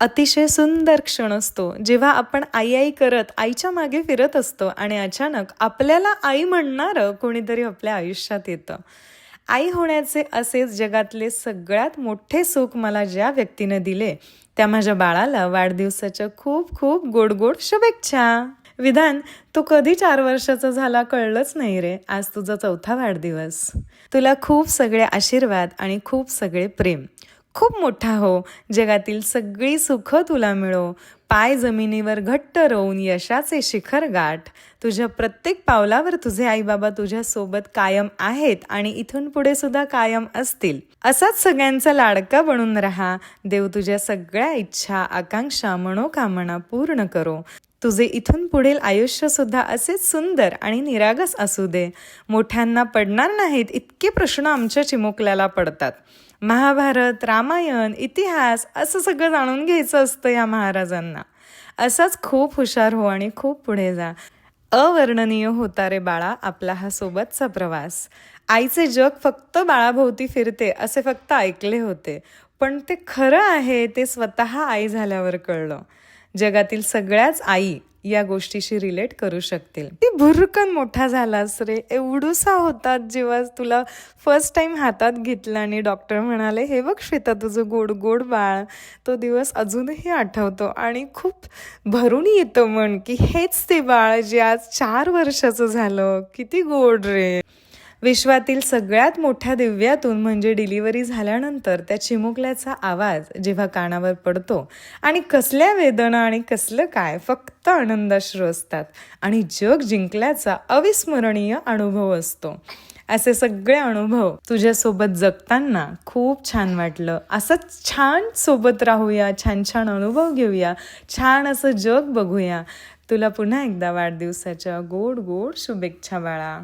अतिशय सुंदर क्षण असतो. जेव्हा आपण आई आई करत आईच्या मागे फिरत असतो आणि अचानक आपल्याला आई म्हणणारं कोणीतरी आपल्या आयुष्यात येतं. आई होण्याचे असेच जगातले सगळ्यात मोठे सुख मला ज्या व्यक्तीने दिले त्या माझ्या बाळाला वाढदिवसाच्या खूप खूप गोड गोड शुभेच्छा. विधान तू कधी चार वर्षाचा झाला कळलंच नाही रे. आज तुझा चौथा वाढदिवस. तुला खूप सगळे आशीर्वाद आणि खूप सगळे प्रेम. खूप मोठा हो. जगातील सगळी सुख तुला मिळो. पाय जमिनीवर घट्ट रोवून यशाचे शिखर गाठ. तुझ्या प्रत्येक पावलावर तुझे आईबाबा तुझ्या सोबत कायम आहेत आणि इथून पुढे सुद्धा कायम असतील. असाच सगळ्यांचा लाडका बनून राहा. देव तुझ्या सगळ्या इच्छा आकांक्षा मनोकामना पूर्ण करो. तुझे इथून पुढील आयुष्य सुद्धा असेच सुंदर आणि निरागस असू दे. मोठ्यांना पडणार नाहीत इतके प्रश्न आमच्या चिमुकल्याला पडतात. महाभारत रामायण इतिहास असं सगळं जाणून घ्यायचं असतं या महाराजांना. असाच खूप हुशार हो आणि खूप पुढे जा. अवर्णनीय होता रे बाळा आपला हा सोबतचा प्रवास. आईचे जग फक्त बाळाभोवती फिरते असे फक्त ऐकले होते. पण ते खरं आहे ते स्वतः आई झाल्यावर कळलं. जगातील सगळ्याच आई या गोष्टीशी रिलेट करू शकतील. ती भुरकन मोठा झालास रे. एवढूसा होतात जेव्हा तुला फर्स्ट टाइम हातात घेतला आणि डॉक्टर म्हणाले हे बघ श्वेता तुझं गोड गोड बाळ. तो दिवस अजूनही आठवतो आणि खूप भरून येतं मन की हेच ते बाळ जे आज चार वर्षाचं झालं. किती गोड रे. विश्वातील सगळ्यात मोठ्या दिव्यातून म्हणजे डिलिव्हरी झाल्यानंतर त्या चिमुकल्याचा आवाज जेव्हा कानावर पडतो आणि कसल्या वेदना आणि कसलं काय फक्त आनंदाश्रू असतात आणि जग जिंकल्याचा अविस्मरणीय अनुभव असतो. असे सगळे अनुभव तुझ्यासोबत जगताना खूप छान वाटलं. असंच छान सोबत राहूया छान छान अनुभव घेऊया छान असं जग बघूया. तुला पुन्हा एकदा वाढदिवसाच्या गोड गोड शुभेच्छा बाळा.